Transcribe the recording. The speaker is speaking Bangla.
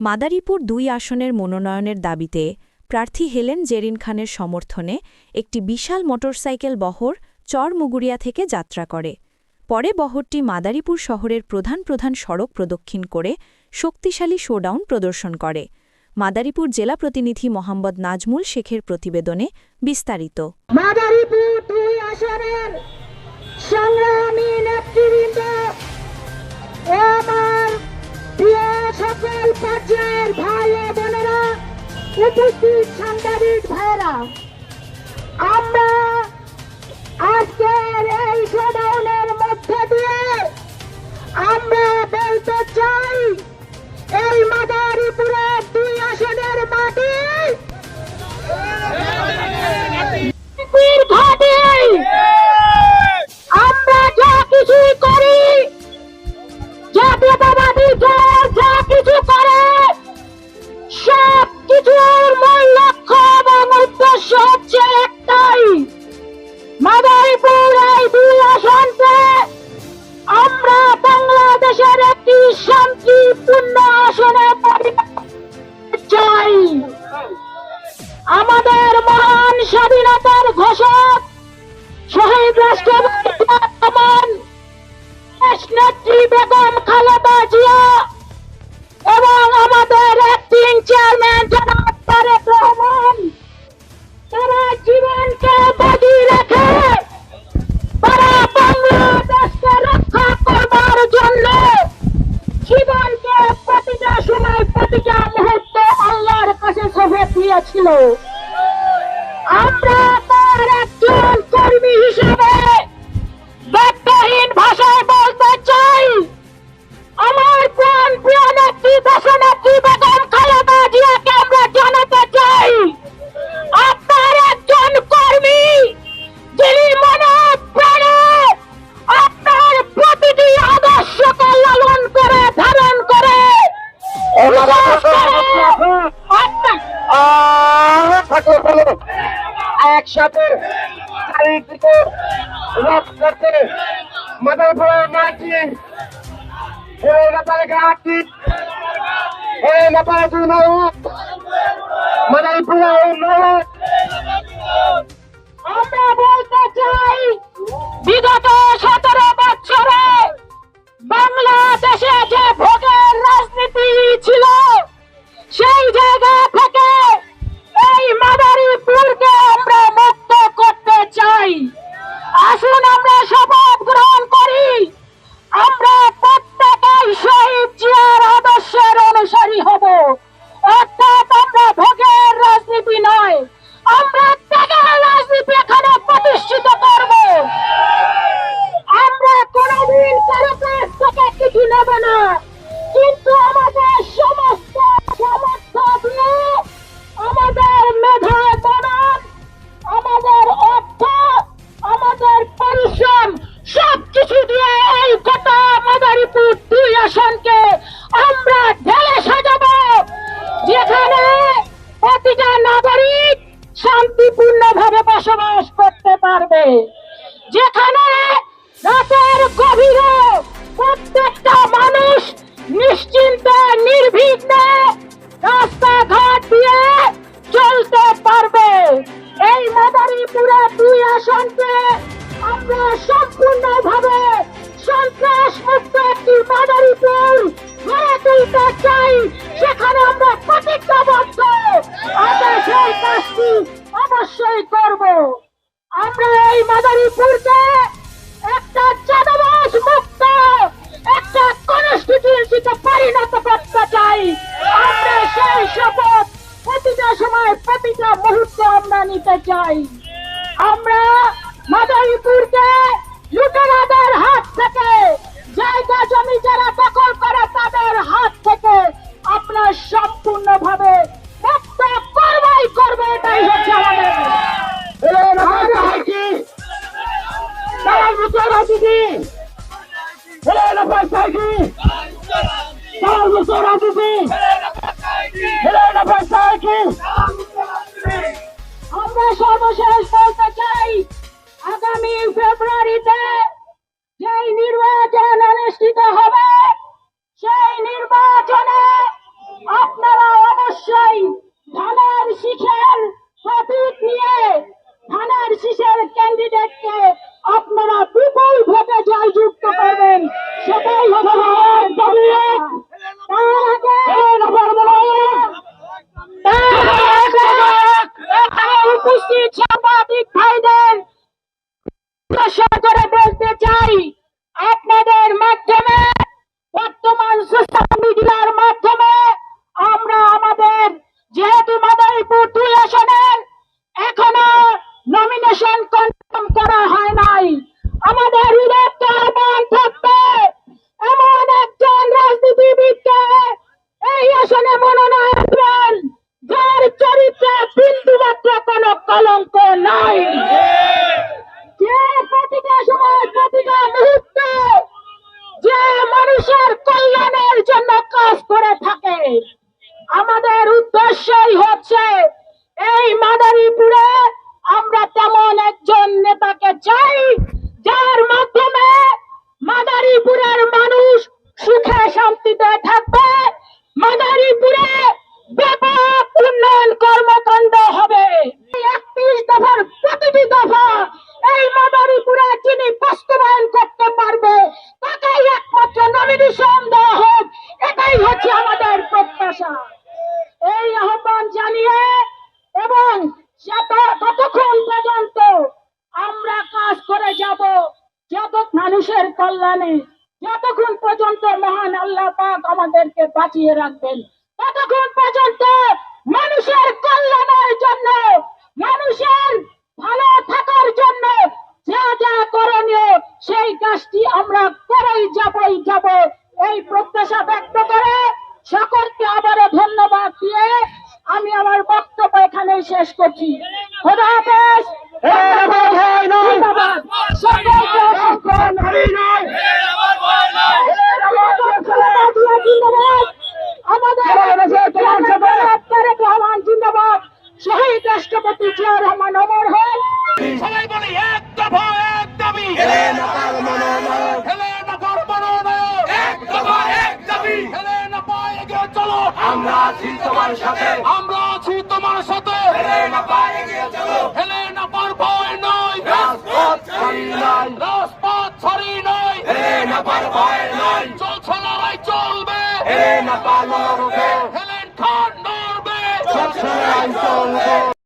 মাদারীপুর দুই আসনের মনোনয়নের দাবিতে প্রার্থী হেলেন জেরিন খানের সমর্থনে একটি বিশাল মোটরসাইকেল বহর চরমুগুরিয়া থেকে যাত্রা করে। পরে বহরটি মাদারীপুর শহরের প্রধান প্রধান সড়ক প্রদক্ষিণ করে শক্তিশালী শোডাউন প্রদর্শন করে। মাদারীপুর জেলা প্রতিনিধি মোহাম্মদ নাজমুল শেখের প্রতিবেদনে বিস্তারিত। মাদারীপুর দুই আসনের সংগ্রামী নেতৃবৃন্দ পর্যায়ের ভাই ও বোনেরা, উপস্থিত সাংবাদিক ভাইরা আমরা আজকের এই সমানের মধ্যে দিয়ে আমরা বলতে চাই প্রতিটা মুহূর্তে আল্লাহর কাছে সঁপে দিয়েছিল আমরা তার একজন কর্মী একসাথে চারিদিকে মাটি ঘাটি আমরা বলতে চাই বিগত সতেরো বছরে বাংলাদেশে যে ভোগের আমরা নিতে চাই। আমরা মাদারীপুরকে লুটেরাদের হাত থেকে, জায়গা জমি যারা দখল করে তাদের হাত থেকে আপনার সম্পূর্ণভাবে করবাই করবে, এটাই হচ্ছে আমাদের। আমরা সর্বশেষ বলতে চাই আগামী ফেব্রুয়ারিতে প্রশ্ন করে বলতে চাই, আপনাদের মাধ্যমে, বর্তমান সোশ্যাল মিডিয়ার মাধ্যমে আমরা আমাদের যেহেতু মাদারীপুর দুই আসনের, এখনও নমিনেশন কনফার্ম করা হয় নাই। আমাদের মানুষের কল্যাণে যতক্ষণ পর্যন্ত মহান আল্লাহ পাক আমাদেরকে বাঁচিয়ে রাখবেন, ততক্ষণ পর্যন্ত মানুষের কল্যাণের জন্য মানুষের ভালো হোক সবাই বলি এক দফা এক দাবি। হেলে নাপার মনোনয়ন। হেলে নাপার মনোনয়ন। এক দফা এক দাবি। হেলে নাপা এগিয়ে চলো। আমরা আছি তোমার সাথে। আমরা আছি তোমার সাথে। হেলে নাপা এগিয়ে চলো। হেলে নাপার ভয় নয়। রাজপথ ছাড়ি নাই। রাজপথ ছাড়ি নাই হেলে নাপার ভয় নাই চলছে লড়াই চলবে। হেলে নাপা লড়বে